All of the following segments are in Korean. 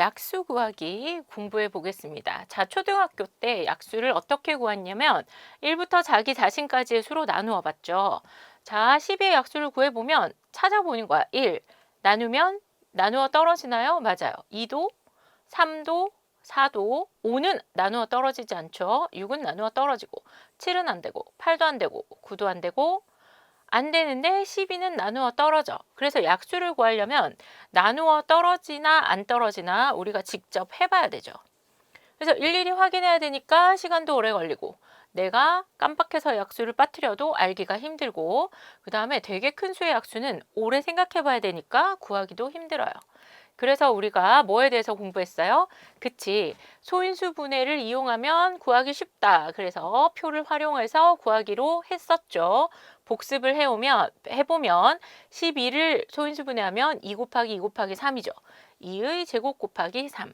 약수 구하기 공부해 보겠습니다. 자, 초등학교 때 약수를 어떻게 구했냐면 1부터 자기 자신까지의 수로 나누어 봤죠. 자, 10의 약수를 구해 보면 찾아보는 거야. 1 나누면 나누어 떨어지나요? 맞아요. 2도, 3도, 4도, 5는 나누어 떨어지지 않죠. 6은 나누어 떨어지고 7은 안 되고 8도 안 되고 9도 안 되고 안 되는데 12는 나누어 떨어져. 그래서 약수를 구하려면 나누어 떨어지나 안 떨어지나 우리가 직접 해봐야 되죠. 그래서 일일이 확인해야 되니까 시간도 오래 걸리고 내가 깜빡해서 약수를 빠뜨려도 알기가 힘들고 그 다음에 되게 큰 수의 약수는 오래 생각해 봐야 되니까 구하기도 힘들어요. 그래서 우리가 뭐에 대해서 공부했어요? 그치. 소인수 분해를 이용하면 구하기 쉽다. 그래서 표를 활용해서 구하기로 했었죠. 복습을 해오면, 해보면 12를 소인수 분해하면 2 곱하기 2 곱하기 3이죠. 2의 제곱 곱하기 3.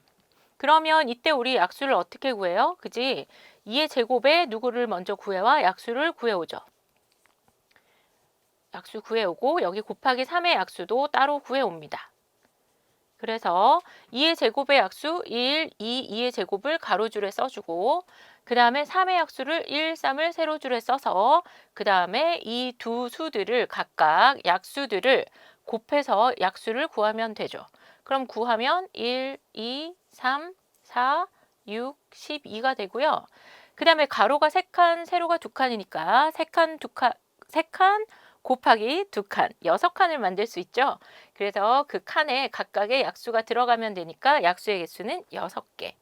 그러면 이때 우리 약수를 어떻게 구해요? 그지? 2의 제곱에 누구를 먼저 구해와 약수를 구해오죠. 약수 구해오고 여기 곱하기 3의 약수도 따로 구해옵니다. 그래서 2의 제곱의 약수 1, 2, 2의 제곱을 가로줄에 써주고 그 다음에 3의 약수를 1, 3을 세로줄에 써서 그 다음에 이 두 수들을 각각 약수들을 곱해서 약수를 구하면 되죠. 그럼 구하면 1, 2, 3, 4, 6, 12가 되고요. 그 다음에 가로가 3칸, 세로가 2칸이니까 3칸, 2칸, 3칸 곱하기 2칸, 6칸을 만들 수 있죠. 그래서 그 칸에 각각의 약수가 들어가면 되니까 약수의 개수는 6개.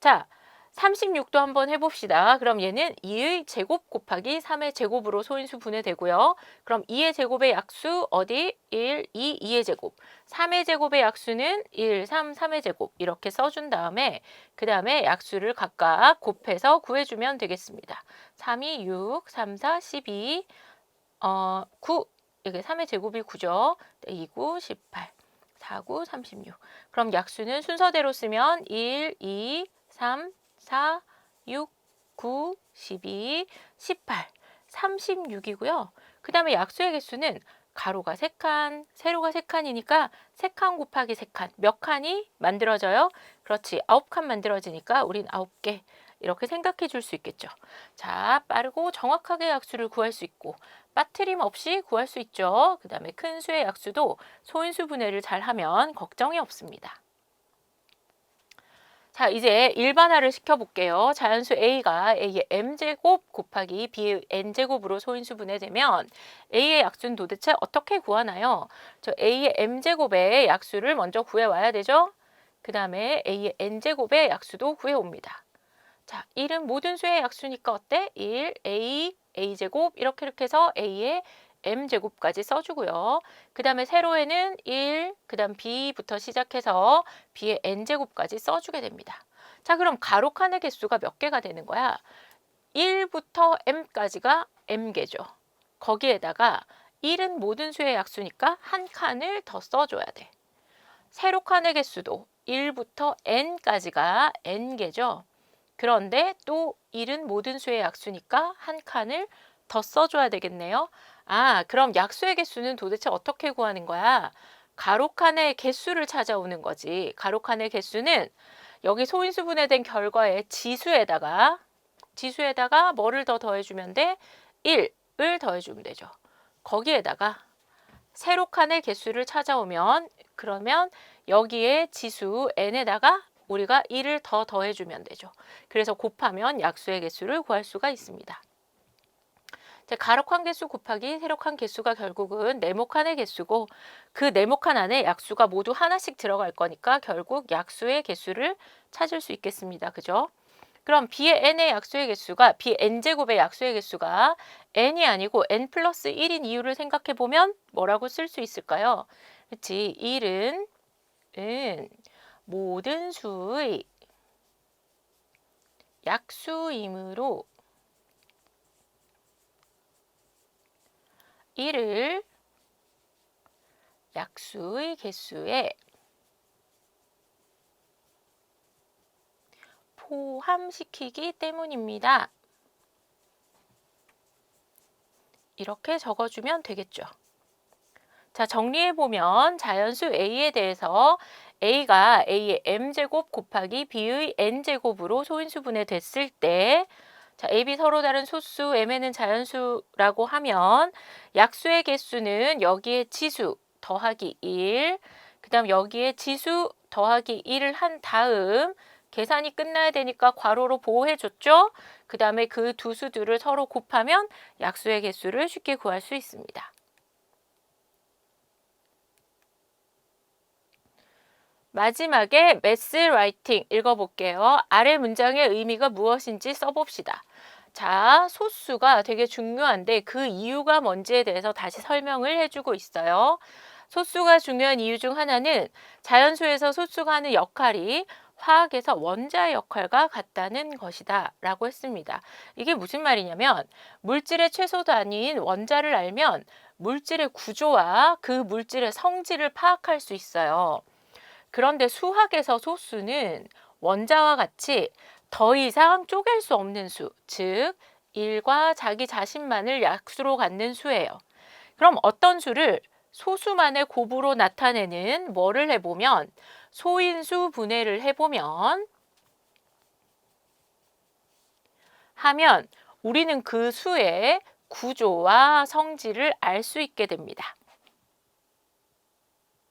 자, 36도 한번 해봅시다. 그럼 얘는 2의 제곱 곱하기 3의 제곱으로 소인수 분해되고요. 그럼 2의 제곱의 약수 어디? 1, 2, 2의 제곱. 3의 제곱의 약수는 1, 3, 3의 제곱 이렇게 써준 다음에 그 다음에 약수를 각각 곱해서 구해주면 되겠습니다. 3, 2, 6, 3, 4, 12, 어, 9. 이게 3의 제곱이 9죠. 2, 9, 18. 4, 9, 36. 그럼 약수는 순서대로 쓰면 1, 2, 3, 4, 6, 9, 12, 18, 36이고요. 그 다음에 약수의 개수는 가로가 3칸, 세로가 3칸이니까 3칸 곱하기 3칸. 몇 칸이 만들어져요? 그렇지. 9칸 만들어지니까 우린 9개. 이렇게 생각해 줄 수 있겠죠. 자, 빠르고 정확하게 약수를 구할 수 있고 빠트림 없이 구할 수 있죠. 그 다음에 큰 수의 약수도 소인수 분해를 잘 하면 걱정이 없습니다. 자, 이제 일반화를 시켜볼게요. 자연수 A가 A의 M제곱 곱하기 B의 N제곱으로 소인수 분해되면 A의 약수는 도대체 어떻게 구하나요? 저 A의 M제곱의 약수를 먼저 구해와야 되죠? 그 다음에 A의 N제곱의 약수도 구해옵니다. 자, 1은 모든 수의 약수니까 어때? 1, A, A제곱 이렇게 이렇게 해서 A의 m제곱까지 써주고요. 그 다음에 세로에는 1, 그 다음 b부터 시작해서 b의 n제곱까지 써주게 됩니다. 자, 그럼 가로 칸의 개수가 몇 개가 되는 거야? 1부터 m까지가 m개죠. 거기에다가 1은 모든 수의 약수니까 한 칸을 더 써줘야 돼. 세로 칸의 개수도 1부터 n까지가 n개죠. 그런데 또 1은 모든 수의 약수니까 한 칸을 더 써줘야 되겠네요. 아, 그럼 약수의 개수는 도대체 어떻게 구하는 거야? 가로칸의 개수를 찾아오는 거지. 가로칸의 개수는 여기 소인수 분해된 결과의 지수에다가 지수에다가 뭐를 더 더해주면 돼? 1을 더해주면 되죠. 거기에다가 세로칸의 개수를 찾아오면 그러면 여기에 지수 n에다가 우리가 1을 더 더해주면 되죠. 그래서 곱하면 약수의 개수를 구할 수가 있습니다. 가로칸 개수 곱하기 세로칸 개수가 결국은 네모칸의 개수고 그 네모칸 안에 약수가 모두 하나씩 들어갈 거니까 결국 약수의 개수를 찾을 수 있겠습니다. 그죠? 그럼 b의 n의 약수의 개수가 b n제곱의 약수의 개수가 n이 아니고 n 플러스 1인 이유를 생각해 보면 뭐라고 쓸 수 있을까요? 그렇지. 1은 은 모든 수의 약수이므로 1을 약수의 개수에 포함시키기 때문입니다. 이렇게 적어주면 되겠죠. 자, 정리해보면 자연수 A에 대해서 A가 A의 M제곱 곱하기 B의 N제곱으로 소인수 분해 됐을 때 자, A, B 서로 다른 소수, M에는 자연수라고 하면 약수의 개수는 여기에 지수 더하기 1, 그 다음 여기에 지수 더하기 1을 한 다음 계산이 끝나야 되니까 괄호로 보호해줬죠? 그 다음에 그 두 수들을 서로 곱하면 약수의 개수를 쉽게 구할 수 있습니다. 마지막에 매스 라이팅 읽어볼게요. 아래 문장의 의미가 무엇인지 써봅시다. 자, 소수가 되게 중요한데 그 이유가 뭔지에 대해서 다시 설명을 해주고 있어요. 소수가 중요한 이유 중 하나는 자연수에서 소수가 하는 역할이 화학에서 원자의 역할과 같다는 것이다 라고 했습니다. 이게 무슨 말이냐면 물질의 최소 단위인 원자를 알면 물질의 구조와 그 물질의 성질을 파악할 수 있어요. 그런데 수학에서 소수는 원자와 같이 더 이상 쪼갤 수 없는 수, 즉 1과 자기 자신만을 약수로 갖는 수예요. 그럼 어떤 수를 소수만의 곱으로 나타내는 뭐를 해보면 소인수 분해를 해보면 하면 우리는 그 수의 구조와 성질을 알 수 있게 됩니다.